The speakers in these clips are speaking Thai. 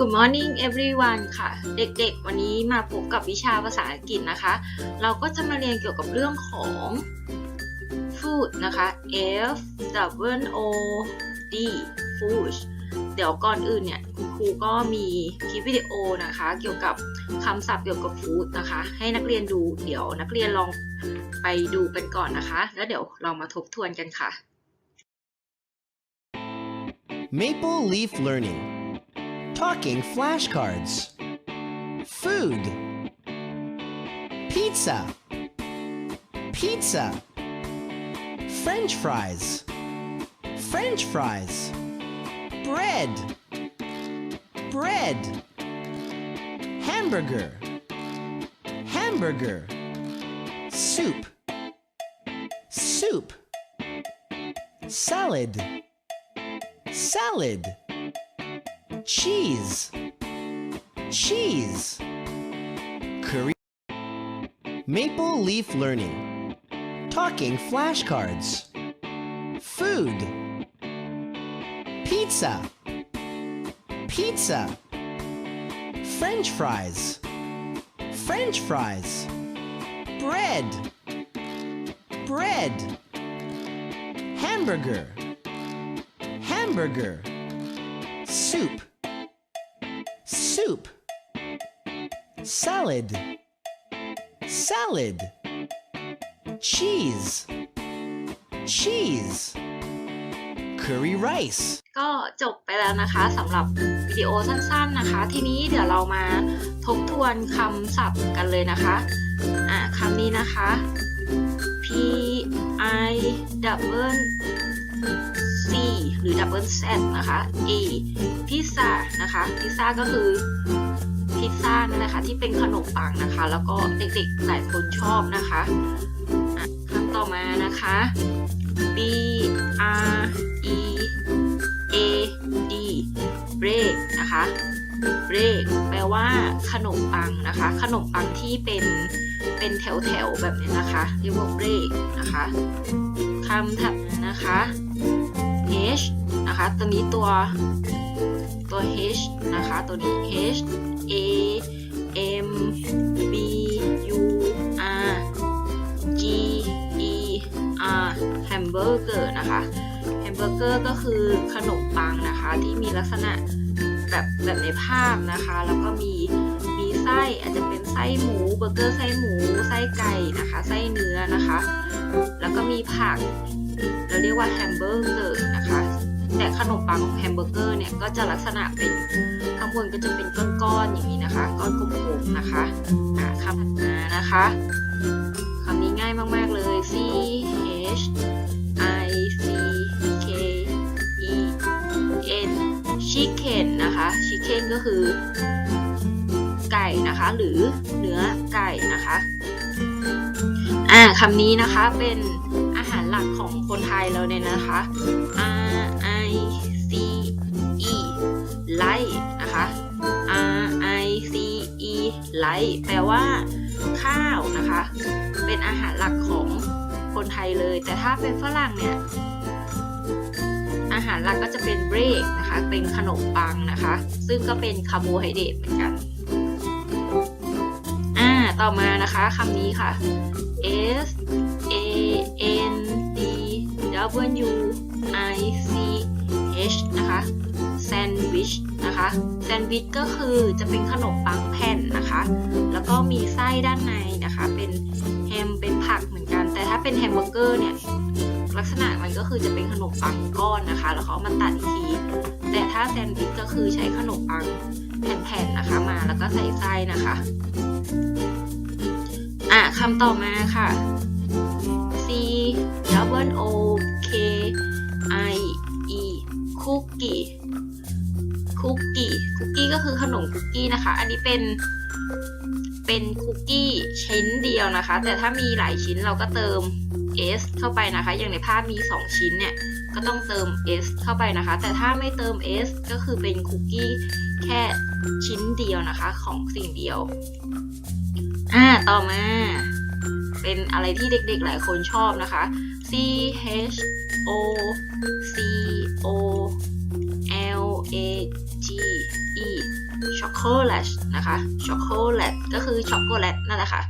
Good morning everyone ค่ะ เด็กๆ วันนี้มาพบกับวิชาภาษาอังกฤษนะคะ เราก็จะมาเรียนเกี่ยวกับเรื่องของ food นะคะ F W O D food เดี๋ยวก่อนอื่นเนี่ยคุณครูก็มีคลิปวิดีโอนะคะ เกี่ยวกับคำศัพท์เกี่ยวกับ food นะคะ ให้นักเรียนดูเดี๋ยวนักเรียนลองไปดูกันก่อนนะคะ แล้วเดี๋ยวเรามาทบทวนกันค่ะ Maple Leaf Learning. Talking flashcards. Food. Pizza. Pizza. French fries. French fries. Bread. Bread. Hamburger. Hamburger. Soup. Soup. Salad salad cheese. Cheese. Curry maple leaf learning. Talking flashcards. Food. Pizza. Pizza. French fries. French fries. Bread. Bread. Hamburger. Hamburger, soup, soup, salad, salad, cheese, cheese, curry rice. ก็จบไปแล้วนะคะสำหรับวิดีโอสั้นๆนะคะ ทีนี้เดี๋ยวเรามาทบทวนคำศัพท์กันเลยนะคะ อะคำนี้นะคะ P I double C หรือ double Z นะคะ A พิซซ่านะคะพิซซ่าก็คือพิซซ่านั่นแหละค่ะที่เป็นขนมปังนะคะ แล้วก็เด็กๆหลายคนชอบนะคะคำต่อมานะคะ B R E A D break นะคะ break แปลว่าขนมปังนะคะ ขนมปังที่เป็นเป็นแถวๆแบบนี้นะคะ เรียกว่า break นะคะคำถัดมานะคะ H นะคะ ตัวนี้ตัวตัว H นะคะ ตัวนี้ H A M B U R G E R hamburger นะคะแฮมเบอร์เกอร์ก็คือขนมปังนะคะที่มีลักษณะแบบแบบในภาพนะคะ แล้วก็มีมีไส้อาจจะเป็นไส้หมูเบอร์เกอร์ไส้หมูไส้ไก่นะคะ ไส้เนื้อนะคะ แล้วก็มีผัก เราเรียกว่าแฮมเบอร์เกอร์นะคะ แต่ขนมปังของแฮมเบอร์เกอร์เนี่ยก็จะลักษณะเป็นข้างบนก็จะเป็นก้อนๆอย่างนี้นะคะ ก้อนกลมๆนะคะอะคำถัดมานะคะคำนี้ง่ายมากๆเลย C H I C K E N chicken นะคะ chicken ก็คือไก่นะคะ หรือเนื้อไก่นะคะ อ่าคำนี้นะคะเป็น ลักของคนไทยเราเนี่ยนะคะ R I C E light นะคะ R I C E light แปลว่า ข้าวนะคะ เป็นอาหารหลักของคนไทยเลย แต่ถ้าเป็นฝรั่งเนี่ย อาหารหลักก็จะเป็นเบรกนะคะ เป็นขนมปังนะคะ ซึ่งก็เป็นคาร์โบไฮเดรตเหมือนกัน อ่า ต่อมานะคะคำนี้ค่ะ S A N W I C H นะคะแซนด์วิชนะคะแซนด์วิชก็คือจะเป็นขนมปังแผ่นนะคะ แล้วก็มีไส้ด้านในนะคะ เป็นแฮมเป็นผักเหมือนกัน แต่ถ้าเป็นแฮมเบอร์เกอร์เนี่ยลักษณะมันก็คือจะเป็นขนมปังก้อนนะคะ แล้วเขามาตัดอีกที แต่ถ้าแซนด์วิชก็คือใช้ขนมปังแผ่นๆนะคะมาแล้วก็ใส่ไส้นะคะ อะคำต่อมาค่ะ double O K I E คุกกี้คุกกี้คุกกี้ก็คือขนมคุกกี้นะคะ อันนี้เป็นเป็นคุกกี้ชิ้นเดียวนะคะ แต่ถ้ามีหลายชิ้นเราก็เติม S เข้าไปนะคะ อย่างในภาพมี 2 ชิ้นเนี่ย ก็ต้องเติม S เข้าไปนะคะ แต่ถ้าไม่เติม S ก็คือเป็นคุกกี้แค่ชิ้นเดียวนะคะของสิ่งเดียว อ่า ต่อมา เป็นอะไรที่เด็กๆหลายคนชอบนะคะ C H O C O L A G E ช็อกโกแลตนะคะช็อกโกแลตก็คือช็อกโกแลตนั่นแหละค่ะ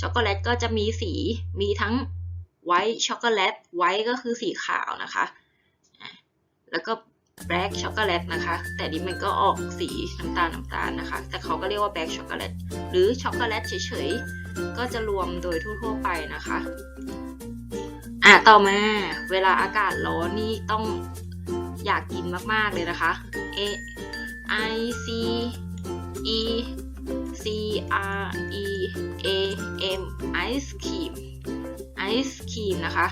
ช็อกโกแลตก็จะมีสีมีทั้งไวท์ช็อกโกแลตไวท์ก็คือสีขาวนะคะแล้วก็แบล็กช็อกโกแลตนะคะ แต่นี้มันก็ออกสีน้ำตาลน้ำตาลนะคะ แต่เขาก็เรียกว่าแบล็กช็อกโกแลตหรือช็อกโกแลตเฉยๆ ก็จะรวมโดยทั่วๆไปนะคะ ต่อมาเวลาอากาศร้อนนี่ต้องอยากกินมาก ๆ เลยนะคะ A I C E C R E A M ice cream ice cream นะคะ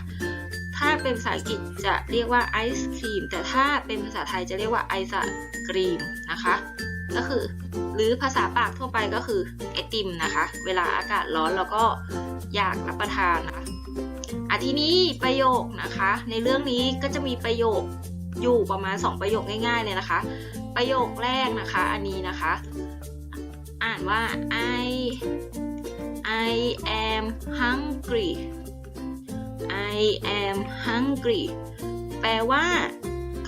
ถ้าเป็นภาษาอังกฤษจะเรียกว่าไอศครีม แต่ถ้าเป็นภาษาไทยจะเรียกว่าไอศกรีมนะคะ ก็คือหรือภาษาปากทั่วไปก็คือไอติมนะคะ เวลาอากาศร้อนเราก็อยากรับประทานนะคะ อะทีนี้ประโยคนะคะ ในเรื่องนี้ก็จะมีประโยคอยู่ประมาณ 2 ประโยคง่ายๆเลยนะคะ ประโยคแรกนะคะ อันนี้นะคะ อ่านว่า I I am hungry I am hungry แปลว่า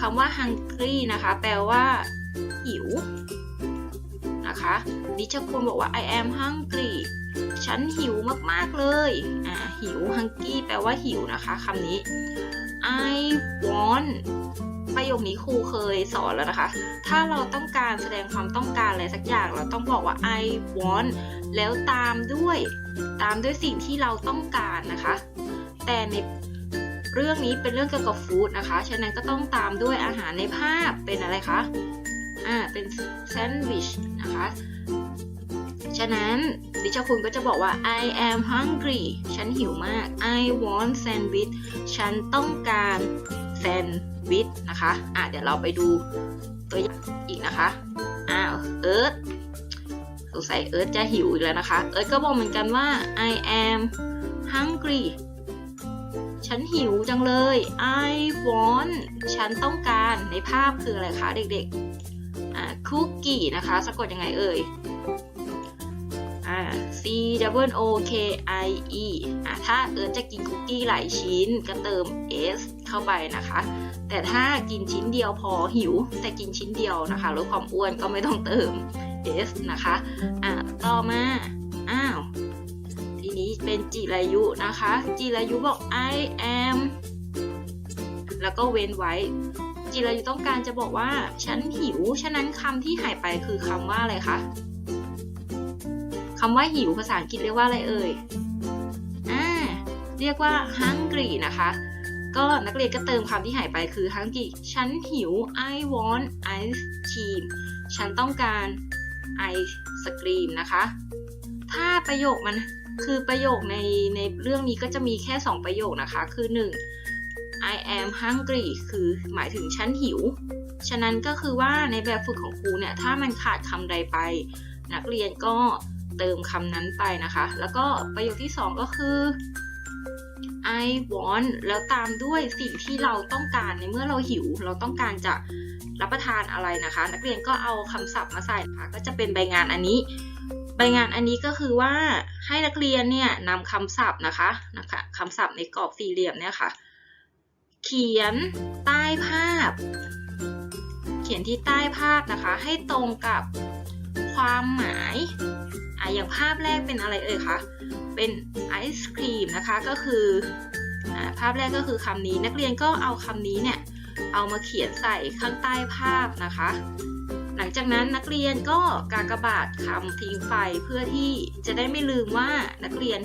คำว่า hungry นะคะ แปลว่าหิว นะคะดิชคุณบอกว่า I am hungry ฉันหิวมากๆเลย อ่า หิว hungry แปลว่าหิวนะคะคำนี้ I want ประโยคนี้ครูเคยสอนแล้วนะคะ ถ้าเราต้องการแสดงความต้องการอะไรสักอย่าง เราต้องบอกว่า I want แล้วตามด้วย ตามด้วยสิ่งที่เราต้องการนะคะ แต่ในเรื่องนี้เป็นเรื่องเกี่ยวกับฟู้ดนะคะ ฉะนั้นก็ต้องตามด้วยอาหารในภาพเป็นอะไรคะ อ่าเป็นแซนด์วิชนะคะ ฉะนั้นดิฉันคุณก็จะบอกว่า I am hungry ฉันหิวมาก I want sandwich ฉันต้องการแซนด์วิชนะคะอะเดี๋ยวเราไปดูตัวอย่างอีกนะคะอ้าวเอิร์ธสงสัยเอิร์ธจะหิวอีกแล้วนะคะ เอิร์ธก็บอกเหมือนกันว่า I am hungry ฉันหิวจังเลย I want ฉันต้องการในภาพคืออะไรคะเด็กๆ คุกกี้นะคะสะกดยังไงเอ่ยอ่า C W O K I E อ่าถ้าเอิร์ธจะกินคุกกี้หลายชิ้นก็เติม S เข้าไปนะคะ แต่ถ้ากินชิ้นเดียวพอหิว แต่กินชิ้นเดียวนะคะลดความอ้วนก็ไม่ต้องเติม S นะคะอ่าต่อมา อ้าว ทีนี้เป็นจิรายุนะคะ จิรายุบอก I am แล้วก็เว้นไว้ จิรายุต้องการจะบอกว่า ฉันหิว ฉะนั้นคำที่หายไปคือคำว่าอะไรคะคำว่าหิวภาษาอังกฤษเรียกว่าอะไรเอ่ยอ่าเรียกว่า hungry นะคะ ก็นักเรียนก็เติมคำที่หายไปคือ hungry ฉันหิว I want ice cream ฉันต้องการไอศกรีมนะคะ ถ้าประโยคมันคือประโยคในในเรื่องนี้ก็จะมีแค่ 2 ประโยคนะคะ คือ 1 I am hungry คือหมายถึงฉันหิว ฉะนั้นก็คือว่าในแบบฝึกของครูเนี่ยถ้ามันขาดคำใดไป นักเรียนก็เติมคำนั้นไปนะคะ แล้วก็ประโยคที่ 2 ก็คือ I want แล้วตามด้วยสิ่งที่เราต้องการในเมื่อเราหิว เราต้องการจะรับประทานอะไรนะคะ นักเรียนก็เอาคำศัพท์มาใส่นะคะก็จะเป็นใบงานอันนี้ ใบงานอันนี้ก็คือว่าให้นักเรียนเนี่ยนำคำศัพท์นะคะนะคะคำศัพท์ในกรอบสี่เหลี่ยมเนี่ยค่ะ เขียนใต้ภาพ เขียนที่ใต้ภาพนะคะ ให้ตรงกับความหมายอะอย่างภาพแรกเป็นอะไรเอ่ยคะเป็นไอศครีมนะคะก็คืออภาพแรกก็คือคำนี้นักเรียนก็เอาคำนี้เนี่ยเอามาเขียนใส่ข้างใต้ภาพนะคะ หลังจากนั้นนักเรียนก็กากบาทคำทิ้งไปเพื่อที่จะได้ไม่ลืมว่านักเรียน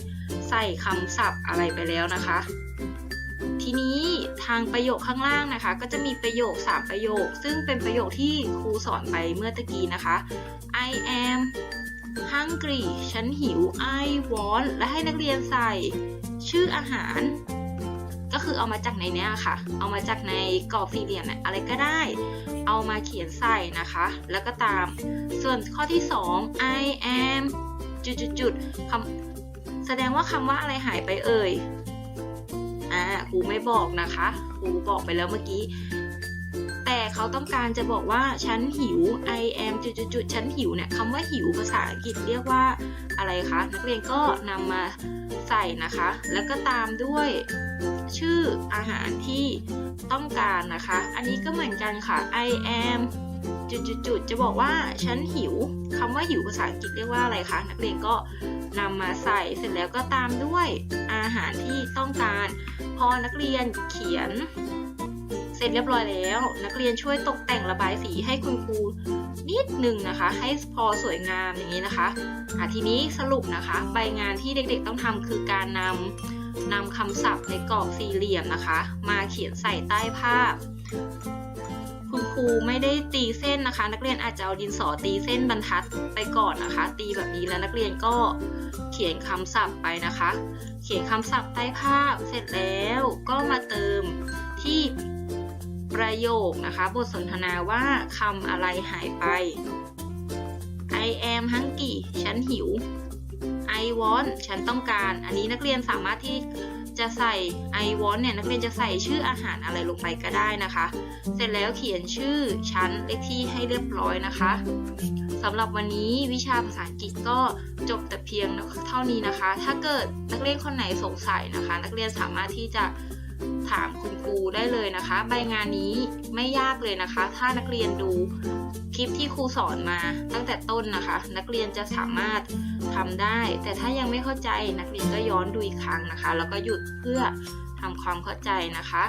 ใส่คำศัพท์อะไรไปแล้วนะคะ ทีนี้ทางประโยคข้างล่างนะคะ ก็จะมีประโยค 3 ประโยค ซึ่งเป็นประโยคที่ครูสอนไปเมื่อตะกี้นะคะ I am hungry ฉันหิว I want และให้นักเรียนใส่ชื่ออาหาร ก็คือเอามาจากในเนี้ยค่ะ เอามาจากในกรอบสี่เหลี่ยมอะไรก็ได้ เอามาเขียนใส่นะคะ แล้วก็ตาม ส่วนข้อที่ 2 I am จุดจุดจุดคำแสดงว่าคำว่าอะไรหายไปเอ่ย อ่าครูไม่บอกนะคะครูบอกไปแล้วเมื่อกี้ แต่เขาต้องการจะบอกว่าฉันหิว I am จุดจุดจุดฉันหิวเนี่ยคำว่าหิวภาษาอังกฤษเรียกว่าอะไรคะนักเรียนก็นำมาใส่นะคะ แล้วก็ตามด้วยชื่ออาหารที่ต้องการนะคะ อันนี้ก็เหมือนกันค่ะ I am จุดๆจะบอกว่าฉันหิวคำว่าหิวภาษาอังกฤษเรียกว่าอะไรคะนักเรียนก็ นำมาใส่เสร็จแล้วก็ตามด้วยอาหารที่ต้องการ พอนักเรียนเขียน เสร็จเรียบร้อยแล้ว นักเรียนช่วยตกแต่งระบายสีให้คุณครูนิดหนึ่งนะคะ ให้พอสวยงามอย่างนี้นะคะอะทีนี้สรุปนะคะ ใบงานที่เด็กๆต้องทำคือการนำนำคำศัพท์ในกรอบสี่เหลี่ยมนะคะ มาเขียนใส่ใต้ภาพ คุณครูไม่ได้ตีเส้นนะคะ นักเรียนอาจจะเอาดินสอตีเส้นบรรทัดไปก่อนนะคะ ตีแบบนี้แล้วนักเรียนก็เขียนคำศัพท์ไปนะคะ เขียนคำศัพท์ใต้ภาพเสร็จแล้วก็มาเติมที่ประโยคนะคะ บทสนทนาว่าคำอะไรหายไป I am hungry ฉันหิว I want ฉันต้องการ อันนี้นักเรียนสามารถที่ จะใส่ I want เนี่ยนักเรียนจะใส่ชื่ออาหารอะไรลงไปก็ได้นะคะ เสร็จแล้วเขียนชื่อชั้นเลขที่ให้เรียบร้อยนะคะสำหรับวันนี้วิชาภาษาอังกฤษก็จบแต่เพียงเท่านี้นะคะ ถ้าเกิดนักเรียนคนไหนสงสัยนะคะ นักเรียนสามารถที่จะ ถามคุณครูได้เลยนะคะ ใบงานนี้ไม่ยากเลยนะคะ ถ้านักเรียนดูคลิปที่ครูสอนมาตั้งแต่ต้นนะคะ นักเรียนจะสามารถทำได้ แต่ถ้ายังไม่เข้าใจนักเรียนก็ย้อนดูอีกครั้งนะคะ แล้วก็หยุดเพื่อทำความเข้าใจนะคะ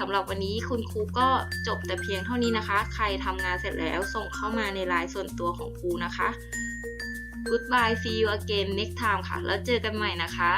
สำหรับวันนี้คุณครูก็จบแต่เพียงเท่านี้นะคะ ใครทำงานเสร็จแล้วส่งเข้ามาในไลน์ส่วนตัวของครูนะคะ Goodbye see you again next time ค่ะ แล้วเจอกันใหม่นะคะ